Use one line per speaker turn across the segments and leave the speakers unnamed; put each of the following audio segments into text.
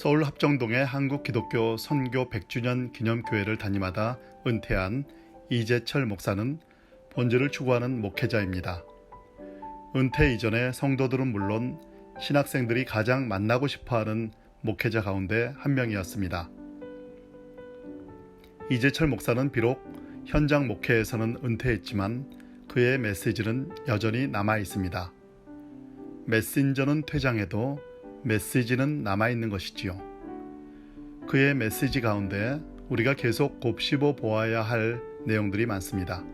서울 합정동의 한국 기독교 선교 100주년 기념교회를 담임하다 은퇴한 이재철 목사는 본질을 추구하는 목회자입니다. 은퇴 이전에 성도들은 물론 신학생들이 가장 만나고 싶어 하는 목회자 가운데 한 명이었습니다. 이재철 목사는 비록 현장 목회에서는 은퇴했지만 그의 메시지는 여전히 남아 있습니다. 메신저는 퇴장해도 메시지는 남아있는 것이지요. 그의 메시지 가운데 우리가 계속 곱씹어 보아야 할 내용들이 많습니다.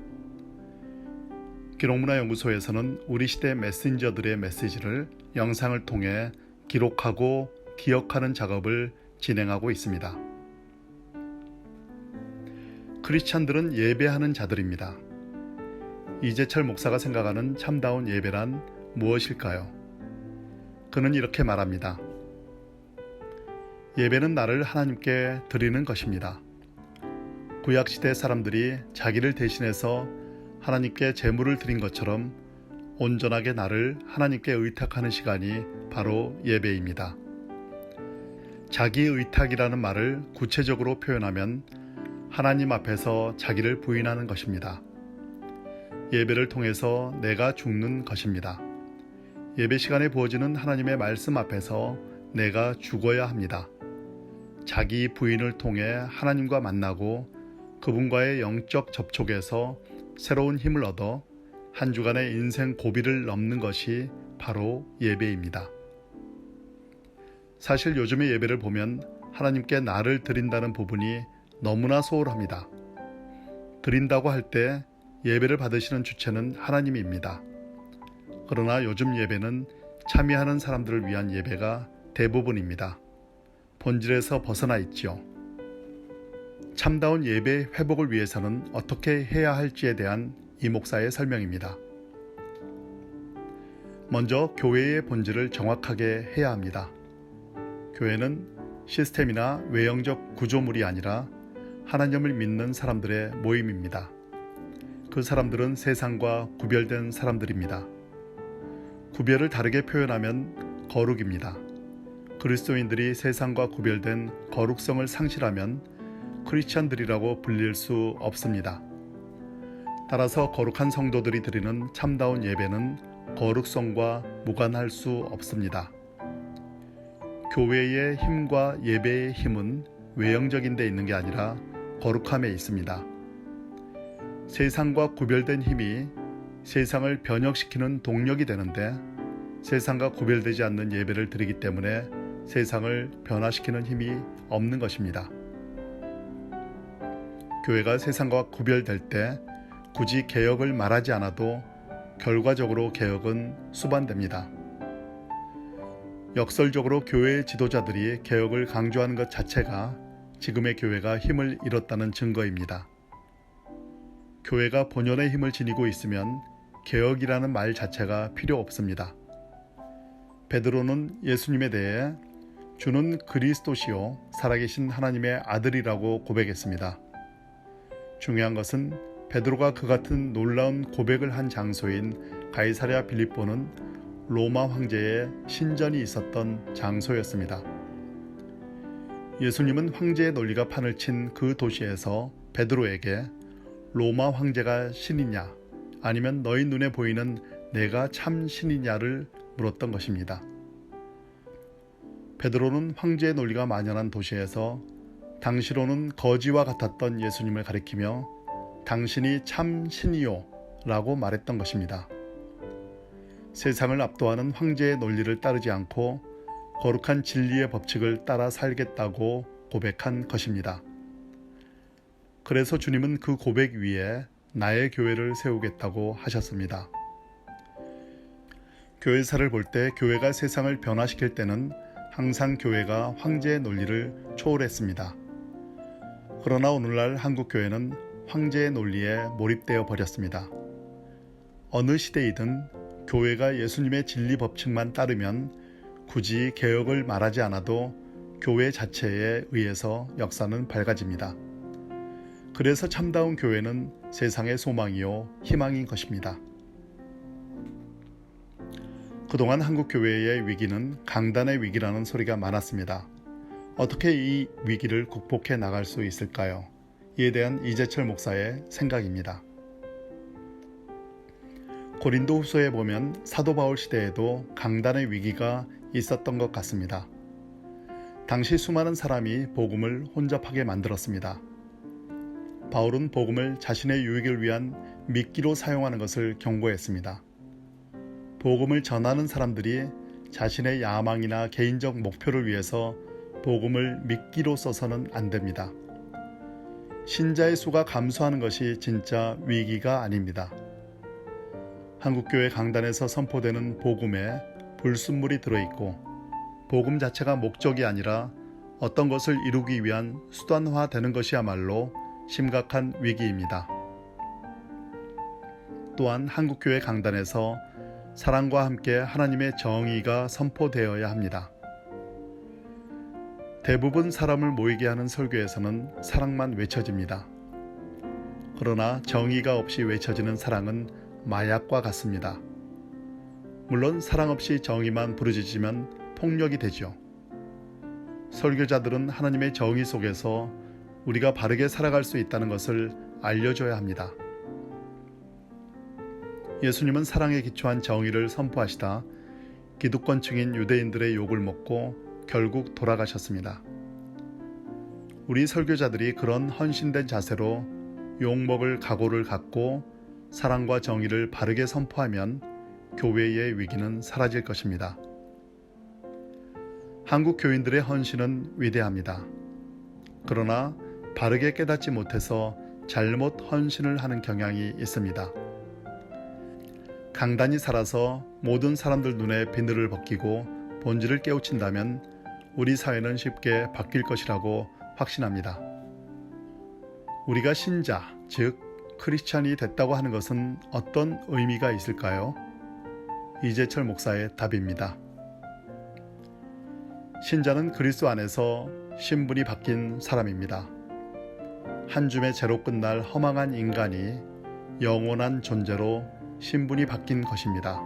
기록문화연구소에서는 우리 시대 메신저들의 메시지를 영상을 통해 기록하고 기억하는 작업을 진행하고 있습니다. 크리스찬들은 예배하는 자들입니다. 이재철 목사가 생각하는 참다운 예배란 무엇일까요? 그는 이렇게 말합니다. 예배는 나를 하나님께 드리는 것입니다. 구약시대 사람들이 자기를 대신해서 하나님께 제물을 드린 것처럼 온전하게 나를 하나님께 의탁하는 시간이 바로 예배입니다. 자기 의탁이라는 말을 구체적으로 표현하면 하나님 앞에서 자기를 부인하는 것입니다. 예배를 통해서 내가 죽는 것입니다. 예배 시간에 부어지는 하나님의 말씀 앞에서 내가 죽어야 합니다. 자기 부인을 통해 하나님과 만나고 그분과의 영적 접촉에서 새로운 힘을 얻어 한 주간의 인생 고비를 넘는 것이 바로 예배입니다. 사실 요즘의 예배를 보면 하나님께 나를 드린다는 부분이 너무나 소홀합니다. 드린다고 할 때 예배를 받으시는 주체는 하나님입니다. 그러나 요즘 예배는 참여하는 사람들을 위한 예배가 대부분입니다. 본질에서 벗어나 있지요. 참다운 예배 회복을 위해서는 어떻게 해야 할지에 대한 이 목사의 설명입니다. 먼저 교회의 본질을 정확하게 해야 합니다. 교회는 시스템이나 외형적 구조물이 아니라 하나님을 믿는 사람들의 모임입니다. 그 사람들은 세상과 구별된 사람들입니다. 구별을 다르게 표현하면 거룩입니다. 그리스도인들이 세상과 구별된 거룩성을 상실하면 크리스찬들이라고 불릴 수 없습니다. 따라서 거룩한 성도들이 드리는 참다운 예배는 거룩성과 무관할 수 없습니다. 교회의 힘과 예배의 힘은 외형적인 데 있는 게 아니라 거룩함에 있습니다. 세상과 구별된 힘이 세상을 변혁시키는 동력이 되는데 세상과 구별되지 않는 예배를 드리기 때문에 세상을 변화시키는 힘이 없는 것입니다. 교회가 세상과 구별될 때 굳이 개혁을 말하지 않아도 결과적으로 개혁은 수반됩니다. 역설적으로 교회의 지도자들이 개혁을 강조하는 것 자체가 지금의 교회가 힘을 잃었다는 증거입니다. 교회가 본연의 힘을 지니고 있으면 개혁이라는 말 자체가 필요 없습니다. 베드로는 예수님에 대해 주는 그리스도시요 살아계신 하나님의 아들이라고 고백했습니다. 중요한 것은 베드로가 그 같은 놀라운 고백을 한 장소인 가이사랴 빌립보는 로마 황제의 신전이 있었던 장소였습니다. 예수님은 황제의 논리가 판을 친 그 도시에서 베드로에게 로마 황제가 신이냐 아니면 너희 눈에 보이는 내가 참 신이냐를 물었던 것입니다. 베드로는 황제의 논리가 만연한 도시에서 당시로는 거지와 같았던 예수님을 가리키며 당신이 참 신이요 라고 말했던 것입니다. 세상을 압도하는 황제의 논리를 따르지 않고 거룩한 진리의 법칙을 따라 살겠다고 고백한 것입니다. 그래서 주님은 그 고백 위에 나의 교회를 세우겠다고 하셨습니다. 교회사를 볼 때 교회가 세상을 변화시킬 때는 항상 교회가 황제의 논리를 초월했습니다. 그러나 오늘날 한국 교회는 황제의 논리에 몰입되어 버렸습니다. 어느 시대이든 교회가 예수님의 진리 법칙만 따르면 굳이 개혁을 말하지 않아도 교회 자체에 의해서 역사는 밝아집니다. 그래서 참다운 교회는 세상의 소망이요 희망인 것입니다. 그동안 한국 교회의 위기는 강단의 위기라는 소리가 많았습니다. 어떻게 이 위기를 극복해 나갈 수 있을까요? 이에 대한 이재철 목사의 생각입니다. 고린도 후서에 보면 사도 바울 시대에도 강단의 위기가 있었던 것 같습니다. 당시 수많은 사람이 복음을 혼잡하게 만들었습니다. 바울은 복음을 자신의 유익을 위한 미끼로 사용하는 것을 경고했습니다. 복음을 전하는 사람들이 자신의 야망이나 개인적 목표를 위해서 복음을 미끼로 써서는 안 됩니다. 신자의 수가 감소하는 것이 진짜 위기가 아닙니다. 한국교회 강단에서 선포되는 복음에 불순물이 들어있고 복음 자체가 목적이 아니라 어떤 것을 이루기 위한 수단화 되는 것이야말로 심각한 위기입니다. 또한 한국교회 강단에서 사랑과 함께 하나님의 정의가 선포되어야 합니다. 대부분 사람을 모이게 하는 설교에서는 사랑만 외쳐집니다. 그러나 정의가 없이 외쳐지는 사랑은 마약과 같습니다. 물론 사랑 없이 정의만 부르짖으면 폭력이 되죠. 설교자들은 하나님의 정의 속에서 우리가 바르게 살아갈 수 있다는 것을 알려줘야 합니다. 예수님은 사랑에 기초한 정의를 선포하시다 기득권층인 유대인들의 욕을 먹고 결국 돌아가셨습니다. 우리 설교자들이 그런 헌신된 자세로 욕먹을 각오를 갖고 사랑과 정의를 바르게 선포하면 교회의 위기는 사라질 것입니다. 한국 교인들의 헌신은 위대합니다. 그러나 바르게 깨닫지 못해서 잘못 헌신을 하는 경향이 있습니다. 강단이 살아서 모든 사람들 눈에 비늘을 벗기고 본질을 깨우친다면 우리 사회는 쉽게 바뀔 것이라고 확신합니다. 우리가 신자, 즉 크리스찬이 됐다고 하는 것은 어떤 의미가 있을까요? 이재철 목사의 답입니다. 신자는 그리스도 안에서 신분이 바뀐 사람입니다. 한 줌의 죄로 끝날 허망한 인간이 영원한 존재로 신분이 바뀐 것입니다.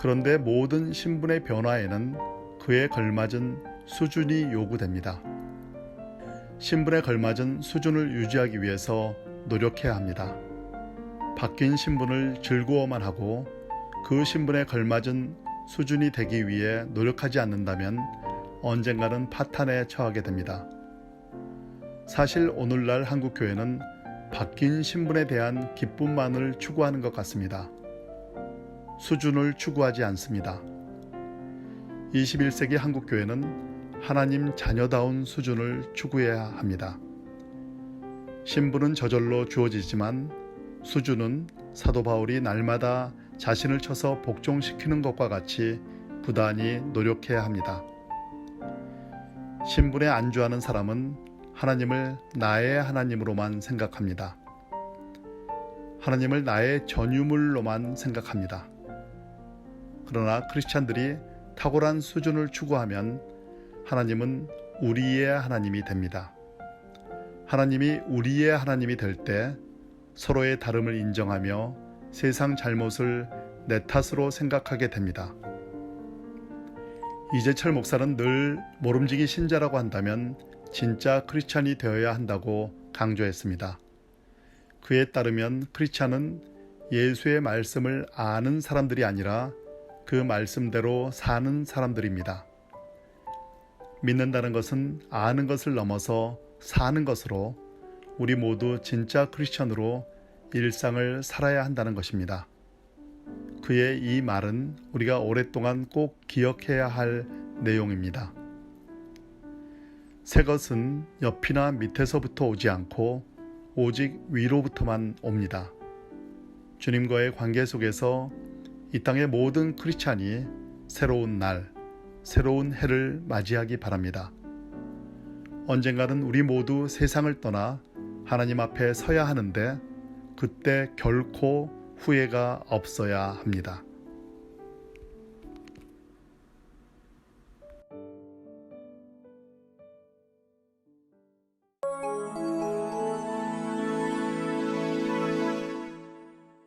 그런데 모든 신분의 변화에는 그에 걸맞은 수준이 요구됩니다. 신분에 걸맞은 수준을 유지하기 위해서 노력해야 합니다. 바뀐 신분을 즐거워만 하고 그 신분에 걸맞은 수준이 되기 위해 노력하지 않는다면 언젠가는 파탄에 처하게 됩니다. 사실 오늘날 한국 교회는 바뀐 신분에 대한 기쁨만을 추구하는 것 같습니다. 수준을 추구하지 않습니다. 21세기 한국 교회는 하나님 자녀다운 수준을 추구해야 합니다. 신분은 저절로 주어지지만 수준은 사도 바울이 날마다 자신을 쳐서 복종시키는 것과 같이 부단히 노력해야 합니다. 신분에 안주하는 사람은 하나님을 나의 하나님으로만 생각합니다. 하나님을 나의 전유물로만 생각합니다. 그러나 크리스찬들이 탁월한 수준을 추구하면 하나님은 우리의 하나님이 됩니다. 하나님이 우리의 하나님이 될 때 서로의 다름을 인정하며 세상 잘못을 내 탓으로 생각하게 됩니다. 이재철 목사는 늘 모름지기 신자라고 한다면 진짜 크리스찬이 되어야 한다고 강조했습니다. 그에 따르면 크리스찬은 예수의 말씀을 아는 사람들이 아니라 그 말씀대로 사는 사람들입니다. 믿는다는 것은 아는 것을 넘어서 사는 것으로 우리 모두 진짜 크리스천으로 일상을 살아야 한다는 것입니다. 그의 이 말은 우리가 오랫동안 꼭 기억해야 할 내용입니다. 새 것은 옆이나 밑에서부터 오지 않고 오직 위로부터만 옵니다. 주님과의 관계 속에서 이 땅의 모든 크리스찬이 새로운 날, 새로운 해를 맞이하기 바랍니다. 언젠가는 우리 모두 세상을 떠나 하나님 앞에 서야 하는데 그때 결코 후회가 없어야 합니다.